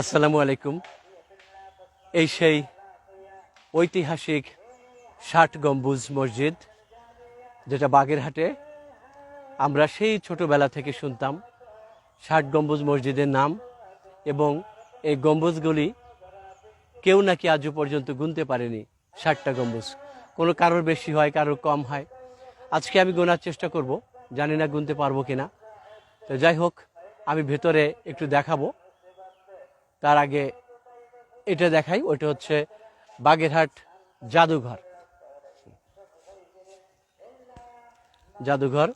আসসালামু আলাইকুম। এই সেই ঐতিহাসিক ষাট গম্বুজ মসজিদ, যেটা বাগেরহাটে আমরা সেই ছোটবেলা থেকে শুনতাম। ষাট গম্বুজ মসজিদের নাম এবং এই গম্বুজগুলি কেউ নাকি আজও পর্যন্ত গুনতে পারেনি, ষাটটা গম্বুজ। কোনো কারোর বেশি হয়, কারোর কম হয়। আজকে আমি গোনার চেষ্টা করব, জানি না গুনতে পারব কিনা। তো যাই হোক, আমি ভেতরে একটু দেখাবো। তার আগে এটা দেখাই, ওইটা হচ্ছে বাগেরহাট জাদুঘর। জাদুঘর।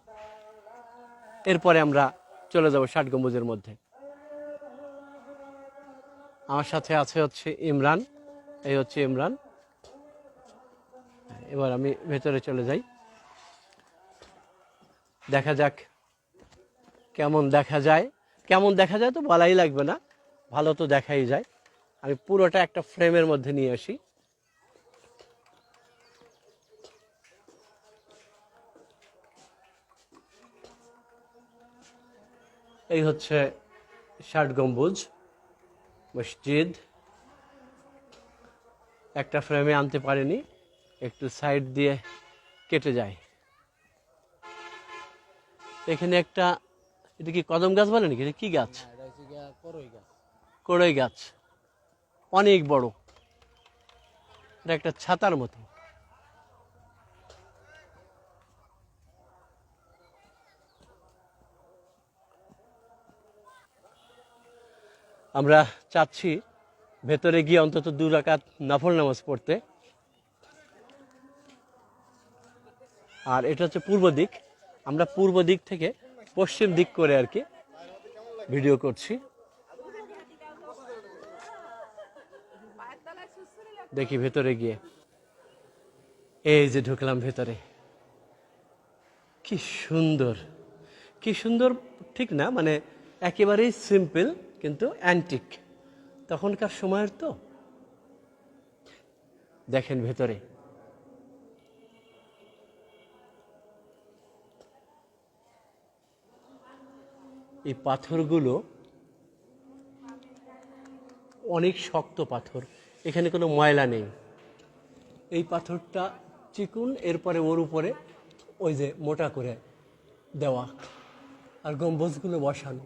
এরপরে আমরা চলে যাব ষাট গম্বুজের মধ্যে। আমার সাথে আছে হচ্ছে ইমরান। এই হচ্ছে ইমরান। এবার আমি ভেতরে চলে যাই। দেখা যাক কেমন দেখা যায়। কেমন দেখা যায় তো বলাই লাগবে না। ভালো তো দেখাই যায়। আমি পুরোটা একটা ফ্রেমের মধ্যে নিয়ে আসি। এই হচ্ছে ষাট গম্বুজ, মসজিদ। একটা ফ্রেমে আনতে পারিনি, একটু সাইড দিয়ে কেটে যায়। এখানে একটা, এটা কি কদম গাছ বলে নাকি? এটা কি গাছ? কড়ই গাছ। অনেক বড়। এটা একটা ছাতার মতো। আমরা চাচ্ছি ভেতরে গিয়ে অন্তত দু রাকাত নফল নামাজ পড়তে। আর এটা হচ্ছে পূর্ব দিক। আমরা পূর্ব দিক থেকে পশ্চিম দিক করে আর কি ভিডিও করছি। দেখি ভেতরে গিয়ে। এই যে ঢুকলাম ভেতরে। কি সুন্দর। কি সুন্দর ঠিক না মানে একেবারেই সিম্পল কিন্তু অ্যান্টিক তখনকার সময়ের তো। দেখেন ভেতরে। এই পাথরগুলো অনেক শক্ত পাথর। এখানে কোনো ময়লা নেই। এই পাথরটা চিকুন, এরপরে ওর উপরে ওই যে মোটা করে দেওয়া আর গম্বুজগুলো বসানো।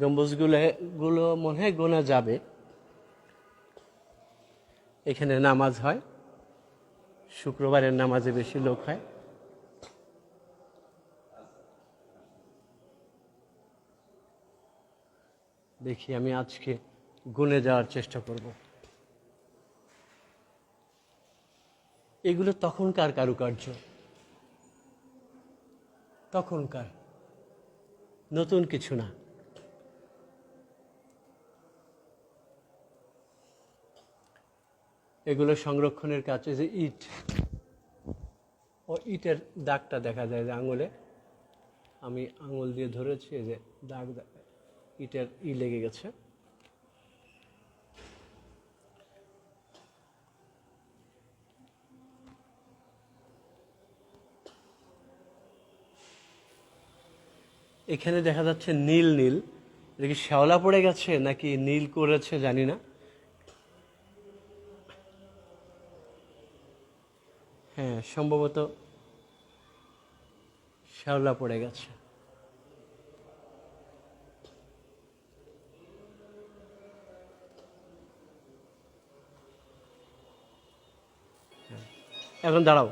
গম্বুজগুলো গুলো মনে হয় গোনা যাবে। এখানে নামাজ হয়। শুক্রবারের নামাজে বেশি লোক হয়। দেখি আমি আজকে গুনে যাওয়ার চেষ্টা করব। এগুলো তখনকার কারুকার্য। তখনকার। নতুন কিছু না। এগুলো সংরক্ষণের কাছে যে ইট, ও ইটের দাগটা দেখা যায় যে আঙুলে। আমি আঙুল দিয়ে ধরেছি যে দাগ, ইটের ই লেগে গেছে। এখানে দেখা যাচ্ছে নীল নীল। এটা কি শ্যাওলা পড়ে গেছে নাকি নীল করেছে জানি না। হ্যাঁ সম্ভবত শ্যাওলা পড়ে গেছে। হ্যাঁ, এখন দাঁড়াও।